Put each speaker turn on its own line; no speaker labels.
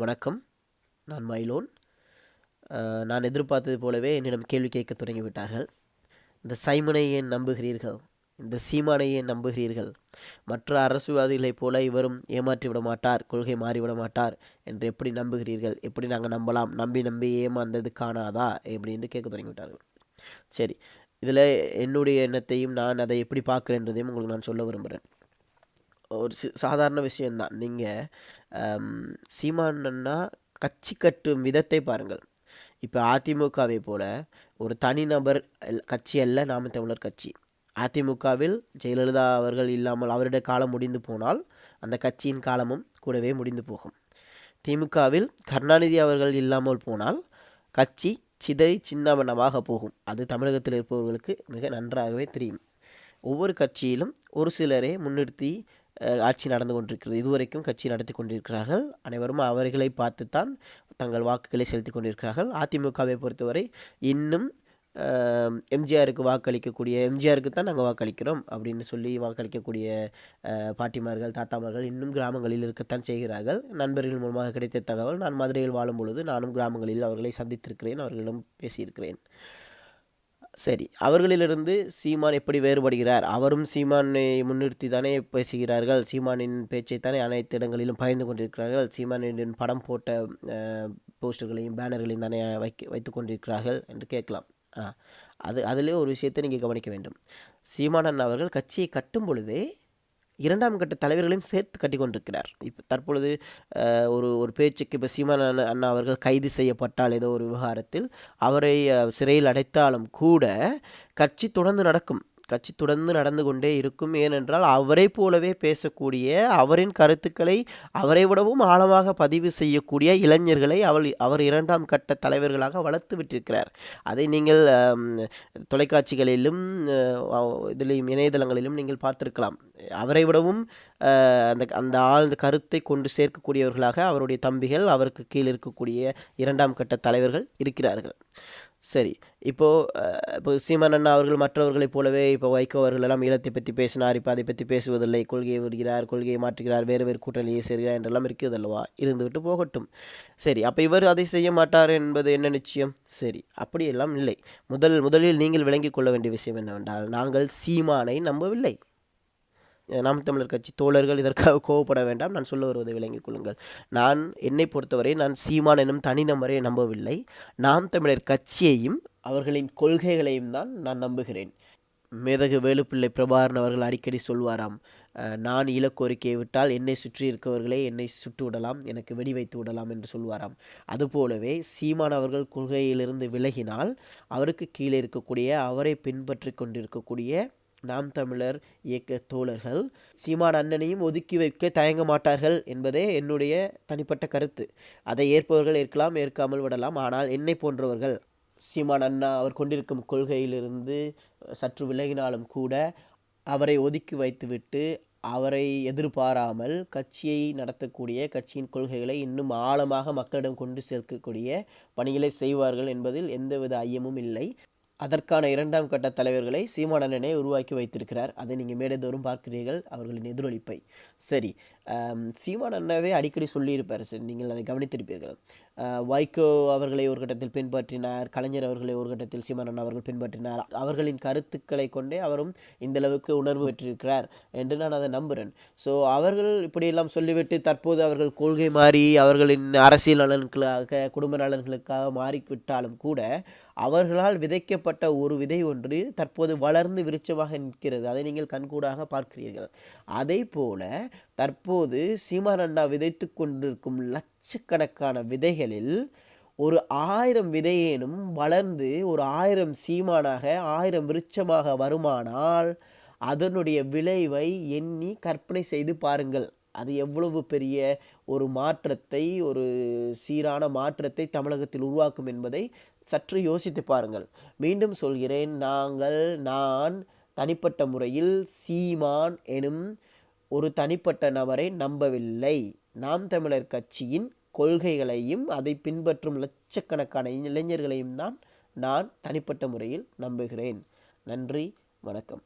வணக்கம். நான் மைலோன் நான் எதிர்பார்த்தது போலவே என்னிடம் கேள்வி கேட்க தொடங்கிவிட்டார்கள். இந்த சைமனை ஏன் நம்புகிறீர்கள்? இந்த சீமானை ஏன் நம்புகிறீர்கள்? மற்ற அரசுவாதிகளைப் போல இவரும் ஏமாற்றி விட மாட்டார் கொள்கை மாறிவிட மாட்டார் என்று எப்படி நம்புகிறீர்கள்? எப்படி நாங்கள் நம்பலாம்? நம்பி நம்பி ஏமாந்தது காணாதா? அப்படின்னு கேட்க தொடங்கிவிட்டார்கள். சரி இதில் என்னுடைய எண்ணத்தையும் நான் அதை எப்படி பார்க்குறேன்றதையும் உங்களுக்கு நான் சொல்ல விரும்புகிறேன். ஒரு சாதாரண விஷயந்தான். நீங்கள் சீமானன்னா கட்சி கட்டும் விதத்தை பாருங்கள். இப்போ அதிமுகவை போல ஒரு தனிநபர் கட்சி அல்ல நாம தமிழர் கட்சி. அதிமுகவில் ஜெயலலிதா அவர்கள் இல்லாமல் அவருடைய காலம் முடிந்து போனால் அந்த கட்சியின் காலமும் கூடவே முடிந்து போகும். திமுகவில் கருணாநிதி அவர்கள் இல்லாமல் போனால் கட்சி சிதறி சின்னவனமாக போகும். அது தமிழகத்தில் இருப்பவர்களுக்கு மிக நன்றாகவே தெரியும். ஒவ்வொரு கட்சியிலும் ஒரு சிலரை முன்னிறுத்தி ஆட்சி நடந்து கொண்டிருக்கிறது. இதுவரைக்கும் கட்சி நடத்தி கொண்டிருக்கிறார்கள். அனைவரும் அவர்களை பார்த்துத்தான் தங்கள் வாக்குகளை செலுத்தி கொண்டிருக்கிறார்கள். அதிமுகவை பொறுத்தவரை இன்னும் எம்ஜிஆருக்கு வாக்களிக்கக்கூடிய எம்ஜிஆருக்கு தான் நாங்கள் வாக்களிக்கிறோம் அப்படின்னு சொல்லி வாக்களிக்கக்கூடிய பாட்டிமார்கள் தாத்தாமார்கள் இன்னும் கிராமங்களில் இருக்கத்தான் செய்கிறார்கள். நண்பர்கள் மூலமாக கிடைத்த தகவல் நான் மதுரையில் வாழும் பொழுது நானும் கிராமங்களில் அவர்களை சந்தித்திருக்கிறேன் அவர்களிடம் பேசியிருக்கிறேன். சரி அவர்களிலிருந்து சீமான் எப்படி வேறுபடுகிறார்? அவரும் சீமானை முன்னிறுத்தி தானே பேசுகிறார்கள்? சீமானின் பேச்சை தானே அனைத்து இடங்களிலும் பயந்து கொண்டிருக்கிறார்கள்? சீமானின் படம் போட்ட போஸ்டர்களையும் பேனர்களையும் தானே வைக்க வைத்து கொண்டிருக்கிறார்கள் என்று கேட்கலாம். அது அதிலே ஒரு விஷயத்தை நீங்கள் கவனிக்க வேண்டும். சீமானன் அவர்கள் கட்சியை கட்டும் பொழுது இரண்டாம் கட்ட தலைவர்களையும் சேர்த்து கட்டி கொண்டிருக்கிறார் இப்போ தற்பொழுது ஒரு ஒரு பேச்சுக்கு இப்போ சீமான் அண்ணா அவர்கள் கைது செய்யப்பட்டால் ஏதோ ஒரு விவகாரத்தில் அவரை சிறையில் அடைத்தாலும் கூட கட்சி தொடர்ந்து நடக்கும். கட்சி தொடர்ந்து நடந்து கொண்டே இருக்கும். ஏனென்றால் அவரை போலவே பேசக்கூடிய அவரின் கருத்துக்களை அவரை விடவும் ஆழமாக பதிவு செய்யக்கூடிய இளைஞர்களை அவள் அவர் இரண்டாம் கட்ட தலைவர்களாக வளர்த்து விட்டிருக்கிறார். அதை நீங்கள் தொலைக்காட்சிகளிலும் இதிலையும் இணையதளங்களிலும் நீங்கள் பார்த்திருக்கலாம். அவரை விடவும் அந்த அந்த ஆழ்ந்த கருத்தை கொண்டு சேர்க்கக்கூடியவர்களாக அவருடைய தம்பிகள் அவருக்கு கீழ் இருக்கக்கூடிய இரண்டாம் கட்ட தலைவர்கள் இருக்கிறார்கள். சரி இப்போது இப்போ சீமான் அண்ணா அவர்கள் மற்றவர்களைப் போலவே இப்போ வைகோ அவர்கள் எல்லாம் ஈழத்தை பற்றி பேசினார். இப்போ அதை பற்றி பேசுவதில்லை. கொள்கையை விடுகிறார் கொள்கையை மாற்றுகிறார் வேறு வேறு கூட்டணியை சேர்கிறார் என்றெல்லாம் இருக்குது அல்லவா? இருந்துவிட்டு போகட்டும். சரி அப்போ இவர் அதை செய்ய மாட்டார் என்பது என்ன நிச்சயம்? சரி அப்படியெல்லாம் இல்லை. முதல் முதலில் நீங்கள் விளங்கிக் கொள்ள வேண்டிய விஷயம் என்னவென்றால் நாங்கள் சீமானை நம்பவில்லை. நாம் தமிழர் கட்சி தோழர்கள் இதற்காக கோவப்பட வேண்டாம். நான் சொல்ல வருவதை விளங்கிக் கொள்ளுங்கள். நான் என்னை பொறுத்தவரை நான் சீமான் எனும் தனிநபரை நம்பவில்லை. நாம் தமிழர் கட்சியையும் அவர்களின் கொள்கைகளையும் தான் நான் நம்புகிறேன். மேதகு வேலுப்பிள்ளை பிரபாகரன் அவர்கள் அடிக்கடி சொல்வாராம் நான் இலக்கோரிக்கையை விட்டால் என்னை சுற்றி இருக்கவர்களே என்னை சுட்டு விடலாம் எனக்கு வெடி வைத்து விடலாம் என்று சொல்வாராம். அதுபோலவே சீமான் அவர்கள் கொள்கையிலிருந்து விலகினால் அவருக்கு கீழே இருக்கக்கூடிய அவரை பின்பற்றி கொண்டிருக்கக்கூடிய நாம் தமிழர் இயக்க தோழர்கள் சீமான் அண்ணனையும் ஒதுக்கி வைக்க தயங்க மாட்டார்கள் என்பதே என்னுடைய தனிப்பட்ட கருத்து. அதை ஏற்பவர்கள் ஏற்கலாம் ஏற்காமல் விடலாம். ஆனால் என்னை போன்றவர்கள் சீமான் அண்ணா அவர் கொண்டிருக்கும் கொள்கையிலிருந்து சற்று விலகினாலும் கூட அவரை ஒதுக்கி வைத்துவிட்டு அவரை எதிர்பாராமல் கட்சியை நடத்தக்கூடிய கட்சியின் கொள்கைகளை இன்னும் ஆழமாக மக்களிடம் கொண்டு சேர்க்கக்கூடிய பணிகளை செய்வார்கள் என்பதில் எந்தவித ஐயமும் இல்லை. அதற்கான இரண்டாம் கட்ட தலைவர்களை சீமானண்ணனே உருவாக்கி வைத்திருக்கிறார். அதை நீங்கள் மேடைதோறும் பார்க்கிறீர்கள். அவர்களின் எதிரொலிப்பை. சரி சீமானண்ணவே அடிக்கடி சொல்லியிருப்பார். சரி நீங்கள் அதை கவனித்திருப்பீர்கள். வைகோ அவர்களை ஒரு கட்டத்தில் பின்பற்றினார். கலைஞர் அவர்களை ஒரு கட்டத்தில் சீமான் அவர்கள் பின்பற்றினார். அவர்களின் கருத்துக்களை கொண்டே அவரும் இந்தளவுக்கு உணர்வு பெற்றிருக்கிறார் என்று நான் அதை நம்புகிறேன் ஸோ அவர்கள் இப்படியெல்லாம் சொல்லிவிட்டு தற்போது அவர்கள் கொள்கை மாறி அவர்களின் அரசியல் நலன்களுக்காக குடும்ப நலன்களுக்காக மாறிவிட்டாலும் கூட அவர்களால் விதைக்கப்பட்ட ஒரு விதை ஒன்று தற்போது வளர்ந்து விருச்சமாக நிற்கிறது. அதை நீங்கள் கண்கூடாக பார்க்கிறீர்கள். அதே போல தற்போது சீமானண்டா விதைத்து கொண்டிருக்கும் லட்சக்கணக்கான விதைகளில் ஒரு ஆயிரம் விதையேனும் வளர்ந்து ஒரு ஆயிரம் சீமானாக ஆயிரம் விருட்சமாக வருமானால் அதனுடைய விளைவை எண்ணி கற்பனை செய்து பாருங்கள். அது எவ்வளவு பெரிய ஒரு மாற்றத்தை ஒரு சீரான மாற்றத்தை தமிழகத்தில் உருவாக்கும் என்பதை சற்று யோசித்து பாருங்கள். மீண்டும் சொல்கிறேன் நாங்கள் நான் தனிப்பட்ட முறையில் சீமான் எனும் ஒரு தனிப்பட்ட நபரை நம்பவில்லை. நாம் தமிழர் கட்சியின் கொள்கைகளையும் அதை பின்பற்றும் லட்சக்கணக்கான இளைஞர்களையும் தான் நான் தனிப்பட்ட முறையில் நம்புகிறேன். நன்றி வணக்கம்.